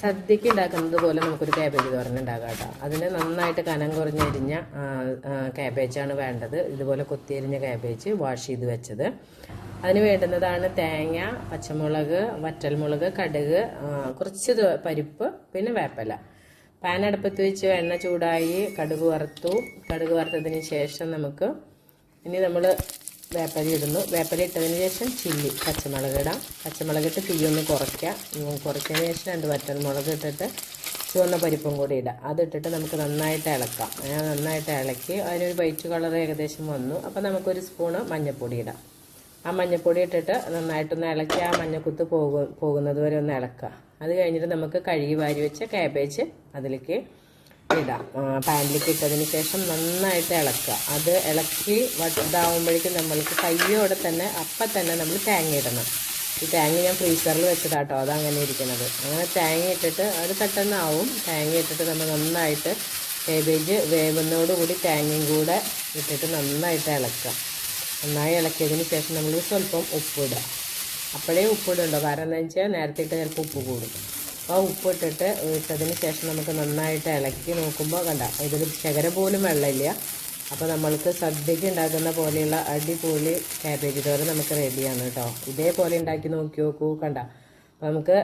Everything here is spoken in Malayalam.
സദ്യക്ക് ഉണ്ടാക്കുന്നത് പോലെ നമുക്കൊരു ക്യാബേജ് തോരൻ ഉണ്ടാക്കാം കേട്ടോ. അതിന് നന്നായിട്ട് കനം കുറഞ്ഞരിഞ്ഞ ക്യാബേജാണ് വേണ്ടത്. ഇതുപോലെ കൊത്തിയരിഞ്ഞ ക്യാബേജ് വാഷ് ചെയ്ത് വെച്ചത്. അതിന് വേണ്ടുന്നതാണ് തേങ്ങ പച്ചമുളക് വറ്റൽമുളക് കടുക് കുറച്ച് പരിപ്പ് പിന്നെ വേപ്പല. പാൻ അടുപ്പത്ത് വെച്ച് എണ്ണ ചൂടായി കടുക് വറുത്തു. കടുക് വറുത്തതിന് ശേഷം നമുക്ക് ഇനി നമ്മൾ വേപ്പല ഇടുന്നു. വേപ്പല ഇട്ടതിന് ശേഷം ചില്ലി പച്ചമുളക് ഇടാം. പച്ചമുളക് ഇട്ട് തീ ഒന്ന് കുറയ്ക്കാം. ഉം, കുറച്ചതിന് ശേഷം രണ്ട് വറ്റൽമുളക് ഇട്ടിട്ട് ചുവന്ന പരിപ്പും കൂടി ഇടാം. അതിട്ടിട്ട് നമുക്ക് നന്നായിട്ട് ഇളക്കാം. അങ്ങനെ നന്നായിട്ട് ഇളക്കി അതിനൊരു വൈറ്റ് കളർ ഏകദേശം വന്നു. അപ്പോൾ നമുക്കൊരു സ്പൂണ് മഞ്ഞൾപ്പൊടി ഇടാം. ആ മഞ്ഞൾപ്പൊടി ഇട്ടിട്ട് നന്നായിട്ടൊന്ന് ഇളക്കി ആ മഞ്ഞക്കുത്ത് പോകും പോകുന്നത് വരെ ഒന്ന് ഇളക്കുക. അത് കഴിഞ്ഞിട്ട് നമുക്ക് കഴുകി വാരി വെച്ച കാബേജ് അതിലേക്ക് ഇടാം. പാനിലേക്ക് ഇട്ടതിന് ശേഷം നന്നായിട്ട് ഇളക്കുക. അത് ഇളക്കി വട്ടതാവുമ്പോഴേക്കും നമ്മൾക്ക് കയ്യോടെ തന്നെ അപ്പം തന്നെ നമ്മൾ തേങ്ങ ഇടണം. ഈ തേങ്ങ ഞാൻ ഫ്രീസറിൽ വെച്ചതാട്ടോ അതങ്ങനെ ഇരിക്കുന്നത് അങ്ങനെ തേങ്ങ ഇട്ടിട്ട് അത് പെട്ടെന്നാവും. തേങ്ങ ഇട്ടിട്ട് നമ്മൾ നന്നായിട്ട് കേബേജ് വേവുന്നതോടുകൂടി തേങ്ങയും കൂടെ ഇട്ടിട്ട് നന്നായിട്ട് ഇളക്കുക. നന്നായി ഇളക്കിയതിന് ശേഷം നമ്മൾ സ്വല്പം ഉപ്പിടുക അപ്പോഴേ ഉപ്പിടുണ്ടോ കാരണം എന്താ വെച്ചാൽ നേരത്തെ ഇട്ട് ചിലപ്പോൾ ഉപ്പ് കൂടും. അപ്പോൾ ഉപ്പിട്ടിട്ട് ഇട്ടതിന് ശേഷം നമുക്ക് നന്നായിട്ട് ഇളക്കി നോക്കുമ്പോൾ കണ്ട ഇതിൽ ശകരം പോലും വെള്ളമില്ല. അപ്പോൾ നമ്മൾക്ക് സദ്യക്ക് ഉണ്ടാക്കുന്ന പോലെയുള്ള അടിപൊളി കാബേജ് തോരൻ നമുക്ക് റെഡിയാണ് കേട്ടോ ഇതേപോലെ ഉണ്ടാക്കി നോക്കി നോക്കൂ കണ്ട. അപ്പോൾ നമുക്ക്